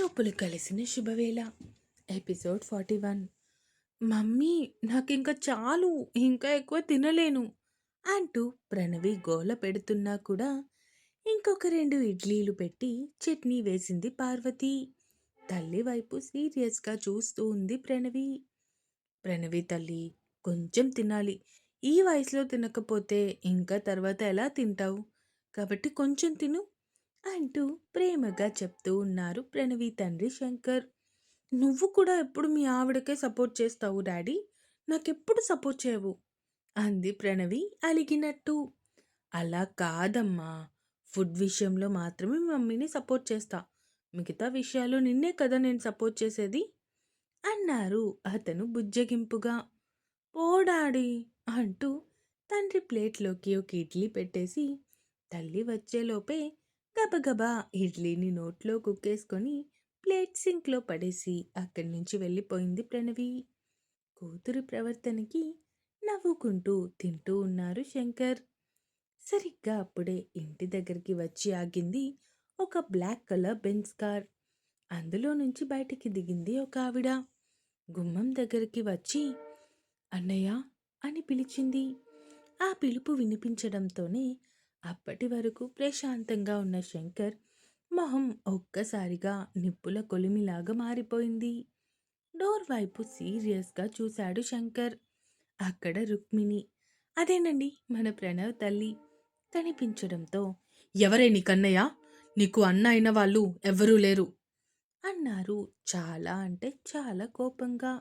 చూపులు కలిసిన శుభవేళ. Episode forty one. మమ్మీ నాకింక చాలు ఇంకా ఎక్కువ తినలేను అంటూ ప్రణవి గోల పెడుతున్నా కూడా ఇంకొక రెండు ఇడ్లీలు పెట్టి చట్నీ వేసింది పార్వతి. తల్లి వైపు సీరియస్గా చూస్తూ ఉంది ప్రణవి. ప్రణవి తల్లి కొంచెం తినాలి. ఈ వయసులో తినకపోతే ఇంకా తర్వాత ఎలా తింటావు? కాబట్టి కొంచెం తిను అంటూ ప్రేమగా చెప్తూ ఉన్నారు ప్రణవి తండ్రి శంకర్. నువ్వు కూడా ఎప్పుడు మీ ఆవిడకే సపోర్ట్ చేస్తావు డాడీ? నాకెప్పుడు సపోర్ట్ చేయవు అంది ప్రణవి అలిగినట్టు. అలా కాదమ్మా. ఫుడ్ విషయంలో మాత్రమే మమ్మీని సపోర్ట్ చేస్తా. మిగతా విషయాలు నిన్నే కదా నేను సపోర్ట్ చేసేది? అన్నారు అతను బుజ్జగింపుగా. పోడాడి అంటూ తండ్రి ప్లేట్లోకి ఒక ఇడ్లీ పెట్టేసి తల్లి వచ్చేలోపే గబగబా ఇడ్లీని నోట్లో కుక్కేసుకొని ప్లేట్ సింక్లో పడేసి అక్కడి నుంచి వెళ్ళిపోయింది ప్రణవి. కూతురు ప్రవర్తనకి నవ్వుకుంటూ తింటూ ఉన్నారు శంకర్. సరిగ్గా అప్పుడే ఇంటి దగ్గరికి వచ్చి ఆగింది ఒక బ్లాక్ కలర్ బెన్స్ కార్. అందులో నుంచి బయటికి దిగింది ఒక ఆవిడ. గుమ్మం దగ్గరికి వచ్చి అన్నయ్య అని పిలిచింది. ఆ పిలుపు వినిపించడంతోనే అప్పటి వరకు ప్రశాంతంగా ఉన్న శంకర్ మొహం ఒక్కసారిగా నిప్పుల కొలిమిలాగా మారిపోయింది. డోర్ వైపు సీరియస్గా చూశాడు శంకర్. అక్కడ రుక్మిణి అదేనండి మన ప్రణవ్ తల్లి కనిపించడంతో ఎవరే నీకన్నయ్య నీకు అన్న అయిన వాళ్ళు ఎవరూ లేరు అన్నారు చాలా అంటే చాలా కోపంగా.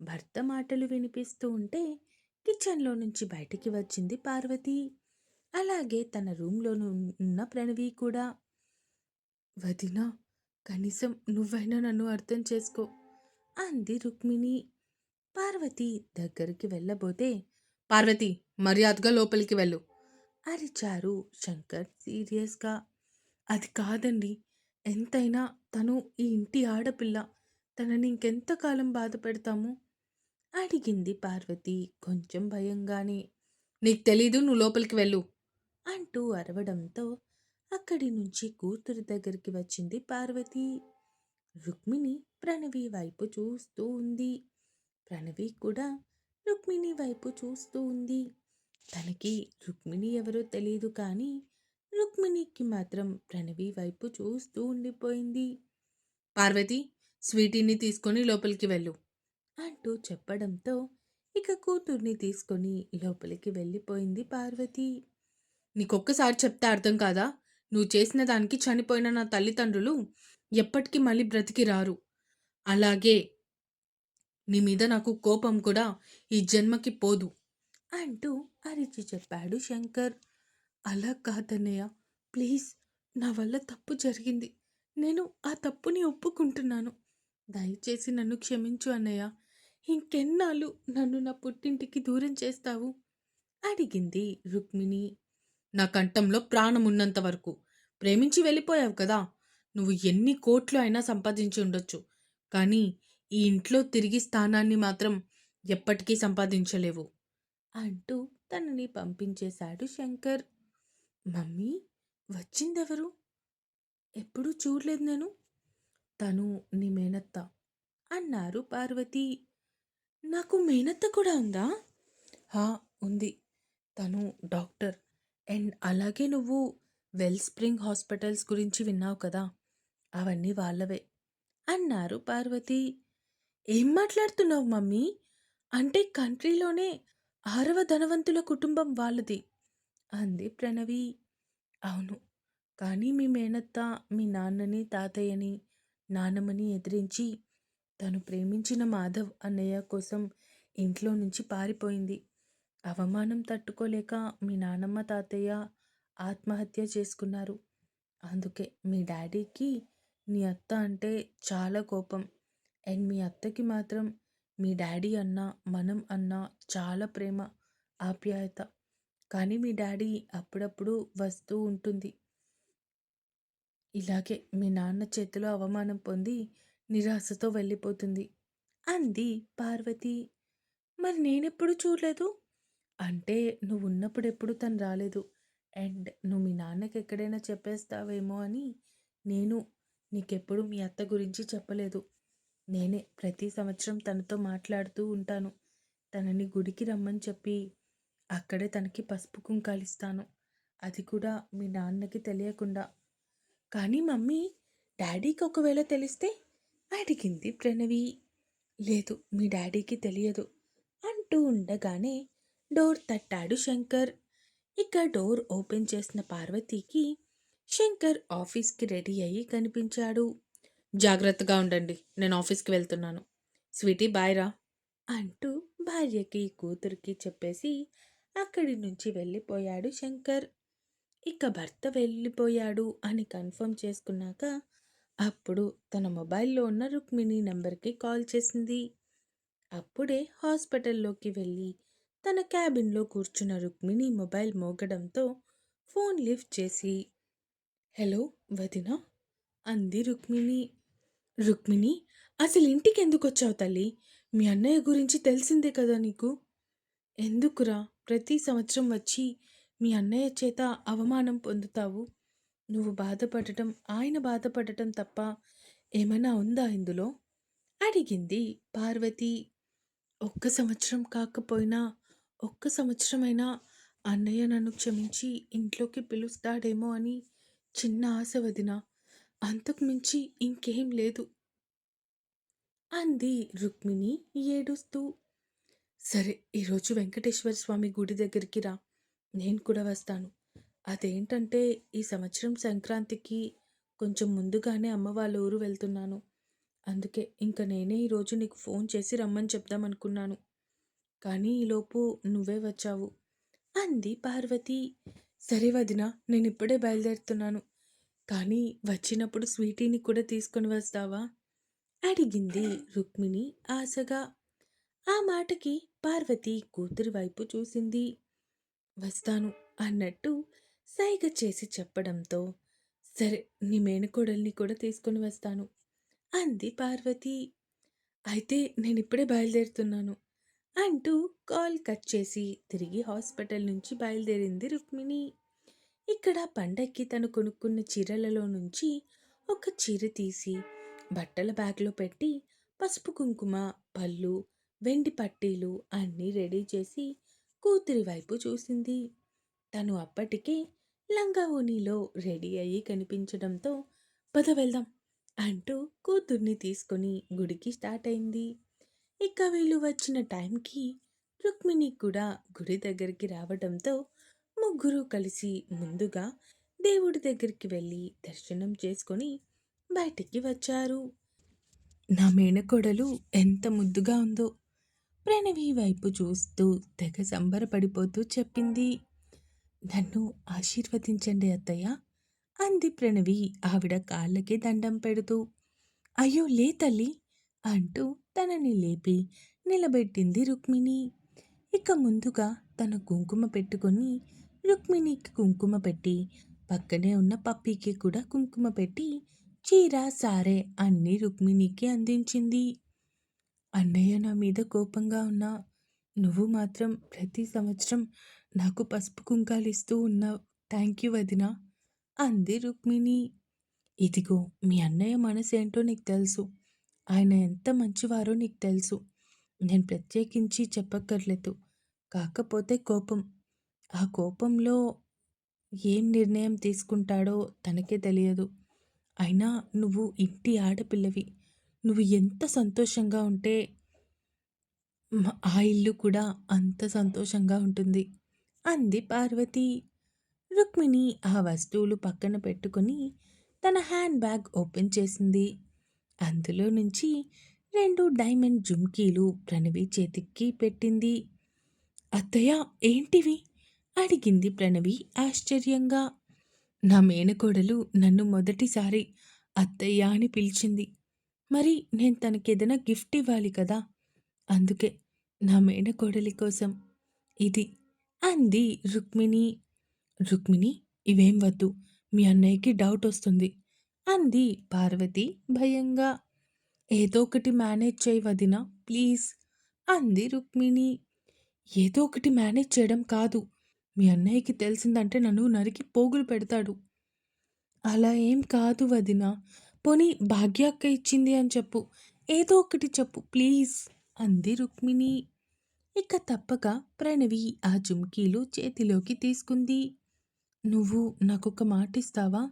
భర్త మాటలు వినిపిస్తూ ఉంటే కిచెన్లో నుంచి బయటికి వచ్చింది పార్వతి. అలాగే తన రూమ్లోనూ ఉన్న ప్రణవి కూడా వదినా కనీసం నువ్వైనా నన్ను అర్థం చేసుకో అంది రుక్మిణి. పార్వతి దగ్గరికి వెళ్ళబోతే పార్వతి మర్యాదగా లోపలికి వెళ్ళు అరిచారు శంకర్ సీరియస్గా. అది కాదండి ఎంతైనా తను ఈ ఇంటి ఆడపిల్ల తనని ఇంకెంతకాలం బాధ పెడతాము? అడిగింది పార్వతి కొంచెం భయంగానే. నీకు తెలీదు నువ్వు లోపలికి వెళ్ళు అంటూ అరవడంతో అక్కడి నుంచి కూతురు దగ్గరికి వచ్చింది పార్వతి. రుక్మిణి ప్రణవి వైపు చూస్తూ ఉంది. ప్రణవి కూడా రుక్మిణి వైపు చూస్తూ ఉంది. తనకి రుక్మిణి ఎవరో తెలియదు కానీ రుక్మిణికి మాత్రం ప్రణవి వైపు చూస్తూ ఉండిపోయింది. పార్వతి స్వీటీని తీసుకొని లోపలికి వెళ్ళు అంటూ చెప్పడంతో ఇక కూతుర్ని తీసుకొని లోపలికి వెళ్ళిపోయింది పార్వతి. నీకొక్కసారి చెప్తే అర్థం కాదా? నువ్వు చేసిన దానికి చనిపోయిన నా తల్లిదండ్రులు ఎప్పటికీ మళ్ళీ బ్రతికి రారు. అలాగే నీ మీద నాకు కోపం కూడా ఈ జన్మకి పోదు అంటూ అరిచి చెప్పాడు శంకర్. అలా కాదన్నయ్య ప్లీజ్ నా వల్ల తప్పు జరిగింది. నేను ఆ తప్పుని ఒప్పుకుంటున్నాను. దయచేసి నన్ను క్షమించు అన్నయ్య. ఇంకెన్నాళ్ళు నన్ను నా పుట్టింటికి దూరం చేస్తావు? అడిగింది రుక్మిణి. నా కంఠంలో ప్రాణమున్నంత వరకు. ప్రేమించి వెళ్ళిపోయావు కదా. నువ్వు ఎన్ని కోట్లు అయినా సంపాదించి ఉండొచ్చు. కానీ ఈ ఇంట్లో తిరిగి స్థానాన్ని మాత్రం ఎప్పటికీ సంపాదించలేవు. అంటూ తనని పంపించేశాడు శంకర్. మమ్మీ వచ్చిందెవరు? ఎప్పుడూ చూడలేదు నేను. తను నీ మేనత్త అన్నారు పార్వతి. నాకు మేనత్త కూడా ఉందా? హా ఉంది. తను డాక్టర్. అండ్ అలాగే నువ్వు వెల్ స్ప్రింగ్ హాస్పిటల్స్ గురించి విన్నావు కదా అవన్నీ వాళ్ళవే. అన్నారు పార్వతి. ఏం మాట్లాడుతున్నావు మమ్మీ? అంటే కంట్రీలోనే ఆరవ ధనవంతుల కుటుంబం వాళ్ళది అంది ప్రణవి. అవును కానీ మీ మేనత్త మీ నాన్నని తాతయ్యని నాన్నమ్మని ఎదిరించి తను ప్రేమించిన మాధవ్ అన్నయ్య కోసం ఇంట్లో నుంచి పారిపోయింది. అవమానం తట్టుకోలేక మీ నానమ్మ తాతయ్య ఆత్మహత్య చేసుకున్నారు. అందుకే మీ డాడీకి నీ అత్త అంటే చాలా కోపం. అండ్ మీ అత్తకి మాత్రం మీ డాడీ అన్న మనం అన్న చాలా ప్రేమ ఆప్యాయత. కానీ మీ డాడీ అప్పుడప్పుడు వస్తూ ఉంటుంది. ఇలాగే మీ నాన్న చేతిలో అవమానం పొంది నిరాశతో వెళ్ళిపోతుంది. అంది పార్వతి. మరి నేనెప్పుడు చూడలేదు? అంటే నువ్వు ఉన్నప్పుడెప్పుడు తను రాలేదు అండ్ నువ్వు మీ నాన్నకి ఎక్కడైనా చెప్పేస్తావేమో అని నేను నీకెప్పుడు మీ అత్త గురించి చెప్పలేదు. నేనే ప్రతి సంవత్సరం తనతో మాట్లాడుతూ ఉంటాను. తనని గుడికి రమ్మని చెప్పి, అక్కడే తనకి పసుపు కుంకాలిస్తాను. అది కూడా మీ నాన్నకి తెలియకుండా. కానీ మమ్మీ, డాడీకి ఒకవేళ తెలిస్తే? అడిగింది ప్రణవి. లేదు, మీ డాడీకి తెలియదు అంటూ ఉండగానే డోర్ తట్టాడు శంకర్. ఇక డోర్ ఓపెన్ చేసిన పార్వతీకి శంకర్ ఆఫీస్కి రెడీ అయ్యి కనిపించాడు. జాగ్రత్తగా ఉండండి. నేను ఆఫీస్కి వెళ్తున్నాను. స్వీటీ బాయ్ రా అంటూ భార్యకి కూతురికి చెప్పేసి అక్కడి నుంచి వెళ్ళిపోయాడు శంకర్. ఇక భర్త వెళ్ళిపోయాడు అని కన్ఫర్మ్ చేసుకున్నాక అప్పుడు తన మొబైల్లో ఉన్న రుక్మిణి నెంబర్కి కాల్ చేసింది. అప్పుడే హాస్పిటల్లోకి వెళ్ళి తన క్యాబిన్లో కూర్చున్న రుక్మిణి మొబైల్ మోగడంతో ఫోన్ లిఫ్ట్ చేసి హలో వదినా అంది రుక్మిణి. రుక్మిణి అసలు ఇంటికి ఎందుకు వచ్చావు తల్లి? మీ అన్నయ్య గురించి తెలిసిందే కదా నీకు? ఎందుకురా? ప్రతి సంవత్సరం వచ్చి మీ అన్నయ్య చేత అవమానం పొందుతావు. నువ్వు బాధపడటం ఆయన బాధపడటం తప్ప ఏమైనా ఉందా ఇందులో? అడిగింది పార్వతి. ఒక్క సంవత్సరం కాకపోయినా ఒక్క సంవత్సరమైనా అన్నయ్య నన్ను క్షమించి ఇంట్లోకి పిలుస్తాడేమో అని చిన్న ఆశ వదిన. అంతకుమించి ఇంకేం లేదు. అంది రుక్మిణి ఏడుస్తూ. సరే ఈరోజు వెంకటేశ్వర స్వామి గుడి దగ్గరికి రా. నేను కూడా వస్తాను. అదేంటంటే ఈ సంవత్సరం సంక్రాంతికి కొంచెం ముందుగానే అమ్మ వాళ్ళ ఊరు వెళ్తున్నాను. అందుకే ఇంక నేనే ఈరోజు నీకు ఫోన్ చేసి రమ్మని చెప్దామనుకున్నాను. కానీ ఈలోపు నువ్వే వచ్చావు. అంది పార్వతి. సరే వదిన నేను ఇప్పుడే బయలుదేరుతున్నాను. కానీ వచ్చినప్పుడు స్వీటీని కూడా తీసుకొని వస్తావా? అడిగింది రుక్మిణి ఆశగా. ఆ మాటకి పార్వతి కూతురి వైపు చూసింది. వస్తాను అన్నట్టు సైగ చేసి చెప్పడంతో సరే నీ మేనకోడల్ని కూడా తీసుకొని వస్తాను అంది పార్వతి. అయితే నేను ఇప్పుడే బయలుదేరుతున్నాను. అంటూ కాల్ కట్ చేసి తిరిగి హాస్పిటల్ నుంచి బయలుదేరింది రుక్మిణి. ఇక్కడ పండక్కి తను కొనుక్కున్న చీరలలో నుంచి ఒక చీర తీసి బట్టల బ్యాగ్లో పెట్టి పసుపు కుంకుమ పళ్ళు వెండి పట్టీలు అన్నీ రెడీ చేసి కూతురి వైపు చూసింది. తను అప్పటికే లంగా రెడీ అయ్యి కనిపించడంతో పద వెళ్దాం అంటూ కూతుర్ని తీసుకొని గుడికి స్టార్ట్ అయింది. ఇక వీళ్ళు వచ్చిన టైంకి రుక్మిణి కూడా గుడి దగ్గరికి రావడంతో ముగ్గురు కలిసి ముందుగా దేవుడి దగ్గరికి వెళ్ళి దర్శనం చేసుకొని బయటికి వచ్చారు. నా మేనకోడలు ఎంత ముద్దుగా ఉందో ప్రణవి వైపు చూస్తూ తెగ సంబరపడిపోతూ చెప్పింది. నన్ను ఆశీర్వదించండి అత్తయ్య అంది ప్రణవి ఆవిడ కాళ్ళకి దండం పెడుతూ. అయ్యో లే తల్లి అంటూ తనని లేపి నిలబెట్టింది రుక్మిణి. ఇక ముందుగా తన కుంకుమ పెట్టుకొని రుక్మిణికి కుంకుమ పెట్టి పక్కనే ఉన్న పప్పీకి కూడా కుంకుమ పెట్టి చీర సారే అన్నీ రుక్మిణికి అందించింది. అన్నయ్య నా మీద కోపంగా ఉన్నా నువ్వు మాత్రం ప్రతి సంవత్సరం నాకు పసుపు కుంకాలు ఇస్తూ ఉన్నావు. థ్యాంక్ యూ వదిన అంది రుక్మిణి. ఇదిగో మీ అన్నయ్య మనసు ఏంటో నీకు తెలుసు. ఆయన ఎంత మంచివారో నీకు తెలుసు. నేను ప్రత్యేకించి చెప్పక్కర్లేదు. కాకపోతే కోపం. ఆ కోపంలో ఏం నిర్ణయం తీసుకుంటాడో తనకే తెలియదు. అయినా నువ్వు ఇంటి ఆడపిల్లవి. నువ్వు ఎంత సంతోషంగా ఉంటే ఆ ఇల్లు కూడా అంత సంతోషంగా ఉంటుంది. అంది పార్వతి. రుక్మిణి ఆ వస్తువులు పక్కన పెట్టుకుని తన హ్యాండ్ బ్యాగ్ ఓపెన్ చేసింది. అందులో నుంచి రెండు డైమండ్ జుమ్కీలు ప్రణవి చేతికి పెట్టింది. అత్తయ్య ఏంటివి? అడిగింది ప్రణవి ఆశ్చర్యంగా. నా మేనకోడలు నన్ను మొదటిసారి అత్తయ్య అని పిలిచింది. మరి నేను తనకేదైనా గిఫ్ట్ ఇవ్వాలి కదా? అందుకే నా మేనకోడలి కోసం. ఇది అంది రుక్మిణి. రుక్మిణి ఇవేం వద్దు. మీ అన్నయ్యకి డౌట్ వస్తుంది. అంది పార్వతి భయంగా ఏదో ఒకటి మేనేజ్ చేయి వదిన ప్లీజ్ అంది రుక్మిణి ఏదో ఒకటి మేనేజ్ చేయడం కాదు మీ అన్నయ్యకి తెలిసిందంటే నన్ను నరికి పోగులు పెడతాడు అలా ఏం కాదు వదిన పోనీ భాగ్యాక్క ఇచ్చింది అని చెప్పు. ఏదో ఒకటి చెప్పు ప్లీజ్ అంది రుక్మిణి. ఇక తప్పక ప్రణవి ఆ జుమ్కీలు చేతిలోకి తీసుకుంది. నువ్వు నాకొక మాటిస్తావా?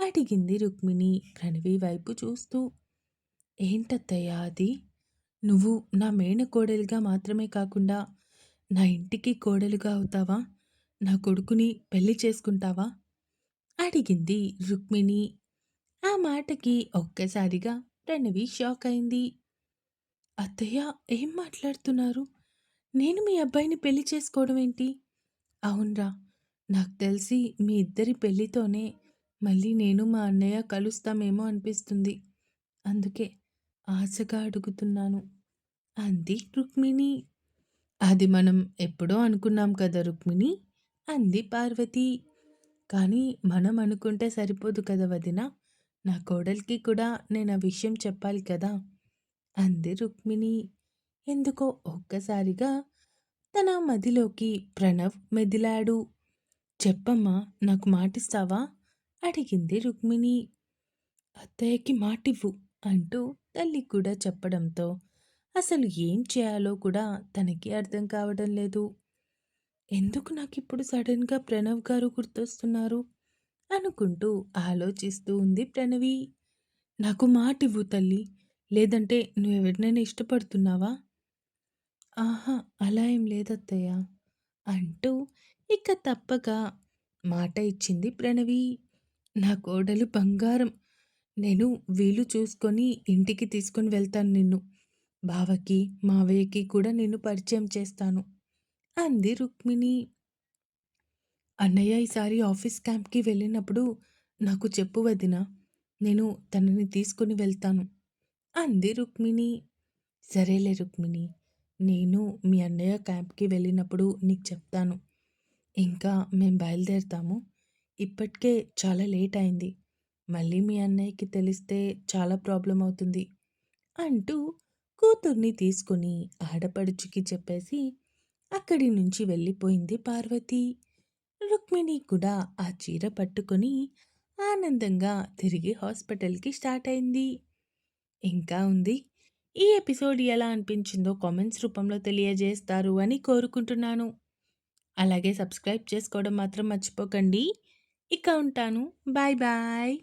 అడిగింది రుక్మిణి రణవి వైపు చూస్తూ. ఏంటత్తయ్యా అది? నువ్వు నా మేనకోడలుగా మాత్రమే కాకుండా నా ఇంటికి కోడలుగా అవుతావా? నా కొడుకుని పెళ్ళి చేసుకుంటావా? అడిగింది రుక్మిణి. ఆ మాటకి ఒక్కసారిగా రణవి షాక్ అయింది. అత్తయ్య ఏం మాట్లాడుతున్నారు? నేను మీ అబ్బాయిని పెళ్ళి చేసుకోవడం ఏంటి? అవునరా నాకు తెలిసి మీ ఇద్దరి పెళ్ళితోనే మళ్ళీ నేను మా అన్నయ్య కలుస్తామేమో అనిపిస్తుంది. అందుకే ఆశగా అడుగుతున్నాను అంది రుక్మిణి. అది మనం ఎప్పుడో అనుకున్నాం కదా రుక్మిణి అంది పార్వతి. కానీ మనం అనుకుంటే సరిపోదు కదా వదిన. నా కోడలికి కూడా నేను ఆ విషయం చెప్పాలి కదా అంది రుక్మిణి. ఎందుకో ఒక్కసారిగా తన మదిలోకి ప్రణవ్ మెదిలాడు. చెప్పమ్మా నాకు మాటిస్తావా? అడిగింది రుక్మిణి. అత్తయ్యకి మాటివ్వు అంటూ తల్లి కూడా చెప్పడంతో అసలు ఏం చేయాలో కూడా తనకి అర్థం కావడం లేదు. ఎందుకు నాకు ఇప్పుడు సడన్‌గా ప్రణవ్ గారు గుర్తొస్తున్నారు? అనుకుంటూ ఆలోచిస్తూ ఉంది ప్రణవి. నాకు మాటివ్వు తల్లి. లేదంటే నువ్వెవరినైనా ఇష్టపడుతున్నావా? ఆహా! అలా ఏం లేదత్తయ్య. అంటూ ఇక తప్పక మాట ఇచ్చింది ప్రణవి. నా కోడలు బంగారం. నేను వీలు చూసుకొని ఇంటికి తీసుకొని వెళ్తాను నిన్ను. బావకి, మావయ్యకి కూడా నిన్ను పరిచయం చేస్తాను. అంది రుక్మిణి. అన్నయ్య ఈసారి ఆఫీస్ క్యాంప్‌కి వెళ్ళినప్పుడు నాకు చెప్పు వదిన నేను తనని తీసుకొని వెళ్తాను. అంది రుక్మిణి. సరేలే రుక్మిణి. నేను మీ అన్నయ్య క్యాంప్‌కి వెళ్ళినప్పుడు నీకు చెప్తాను. ఇంకా మేము బయలుదేరుతాము. ఇప్పటికే చాలా లేట్ అయింది. మళ్ళీ మీ అన్నయ్యకి తెలిస్తే చాలా ప్రాబ్లం అవుతుంది. అంటూ కూతుర్ని తీసుకొని ఆడపడుచుకి చెప్పేసి అక్కడి నుంచి వెళ్ళిపోయింది పార్వతి. రుక్మిణి కూడా ఆ చీర పట్టుకొని ఆనందంగా తిరిగి హాస్పిటల్‌కి స్టార్ట్ అయింది. ఇంకా ఉంది. ఈ ఎపిసోడ్ ఎలా అనిపించిందో కామెంట్స్ రూపంలో తెలియజేస్తారు అని కోరుకుంటున్నాను. అలాగే సబ్స్క్రైబ్ చేసుకోవడం మాత్రం మర్చిపోకండి. ఇక ఉంటాను. Bye bye.